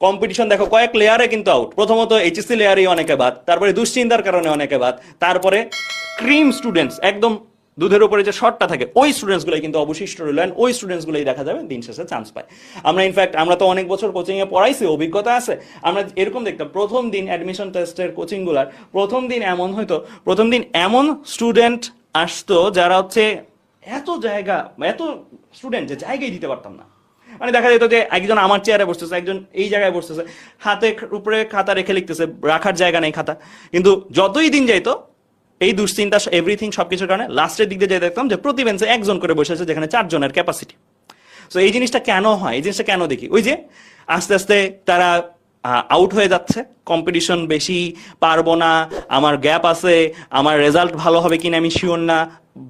Competition দেখো, কয়েক লেয়ারে কিন্তু আউট প্রথমত এইচএসসি লেয়ারেই অনেকে বাদ, তারপরে দুশ্চিন্তার কারণে অনেকে বাদ, তারপরে ক্রিম স্টুডেন্টস একদম দুধের উপরে যে শর্টটা থাকে, ওই স্টুডেন্টস গুলোই কিন্তু অবশিষ্ট রইল ওই স্টুডেন্টস গুলোই দেখা যাবে দিন শেষে চান্স পায়। আমরা ইনফ্যাক্ট আমরা তো অনেক বছর কোচিংয়ে পড়াইছি, অভিজ্ঞতা আছে। আমরা এরকম দেখতাম, প্রথম দিন অ্যাডমিশন টেস্টের কোচিংগুলার, প্রথম দিন এমন হয়তো প্রথম দিন এমন স্টুডেন্ট আসতো যারা হচ্ছে এত জায়গা, এত স্টুডেন্ট যে জায়গায় দিতে পারতাম না। মানে দেখা যেত যে একজন আমার চেয়ারে বসতেছে, একজন এই জায়গায় বসতেছে, হাতে উপরে খাতা রেখে লিখতেছে, রাখার জায়গা নেই খাতা। কিন্তু যতই দিন যাইতো, এই দুশ্চিন্তা এভরিথিং সবকিছুর কারণে লাস্টের দিক দিয়ে যাই দেখতাম যে প্রতি বেঞ্চে একজন করে বসে আছে যেখানে চারজনের ক্যাপাসিটি সো এই জিনিসটা কেন হয়? এই জিনিসটা কেন দেখি? ওই যে আস্তে আস্তে তারা আউট হয়ে যাচ্ছে। কম্পিটিশন বেশি পারব না, আমার গ্যাপ আছে, আমার রেজাল্ট ভালো হবে কিনা আমি শিওর না,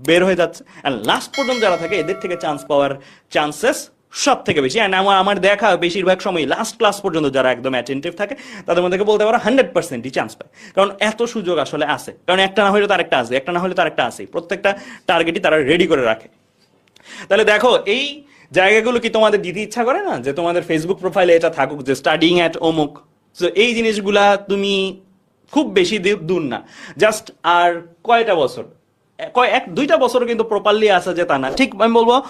বের হয়ে যাচ্ছে। অ্যান্ড লাস্ট পর্যন্ত যারা থাকে, এদের থেকে চান্স পাওয়ার চান্সেস সব থেকে বেশি। অ্যান্ড আমার আমার দেখা বেশিরভাগ সময় লাস্ট ক্লাস পর্যন্ত যারা একদম অ্যাটেন্টিভ থাকে, তাদের মধ্যে বলতে পারো হান্ড্রেড পার্সেন্টই চান্স পায়। কারণ এত সুযোগ আসলে আছে। কারণ একটা না হলে তার একটা আসবে একটা না হলে তার একটা আসে প্রত্যেকটা টার্গেটই তারা রেডি করে রাখে। তাহলে দেখো, এই জায়গাগুলো কি তোমাদের দিতে ইচ্ছা করে না? যে তোমাদের ফেসবুক প্রোফাইলে এটা থাকুক, যে স্টাডিং অ্যাট অমুক। তো এই জিনিসগুলা তুমি খুব বেশি দূর- না। জাস্ট আর কয়টা বছর? কয় এক দুইটা বছর কিন্তু প্রপারলি আসা যে তা না। ঠিক আমি বলব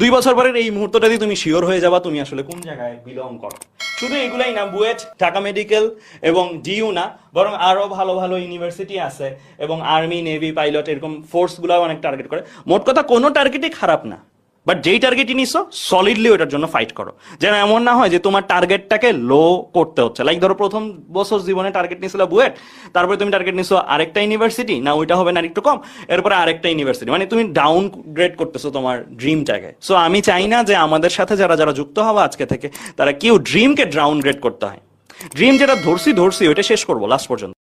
দুই বছর পরের এই মুহূর্তটা দিয়ে তুমি শিওর হয়ে যাবা তুমি আসলে কোন জায়গায় বিলং করো। শুধু এগুলাই না, বুয়েট, ঢাকা মেডিকেল এবং ডিউ না, বরং আরও ভালো ভালো ইউনিভার্সিটি আছে এবং আর্মি নেভি পাইলট এরকম ফোর্সগুলো অনেক টার্গেট করে। মোট কথা কোনো টার্গেটই খারাপ না। বাট যেই টার্গেটই নিছো সলিডলি ওটার জন্য ফাইট করো। যেন এমন না হয় যে তোমার টার্গেটটাকে লো করতে হচ্ছে। লাইক ধরো প্রথম বছর জীবনে টার্গেট নিয়েছিল বুয়েট, তারপরে তুমি টার্গেট নিছো আরেকটা ইউনিভার্সিটি না ওইটা হবে না একটু কম, এরপরে আরেকটা ইউনিভার্সিটি মানে তুমি ডাউন গ্রেড করতেছো তোমার ড্রিমটাকে সো আমি চাই না যে আমাদের সাথে যারা যারা যুক্ত হবে আজকে থেকে, তারা কেউ ড্রিমকে ডাউন গ্রেড করতে হয়। ড্রিম যেটা ধরছি ধরছি, ওইটা শেষ করব লাস্ট পর্যন্ত।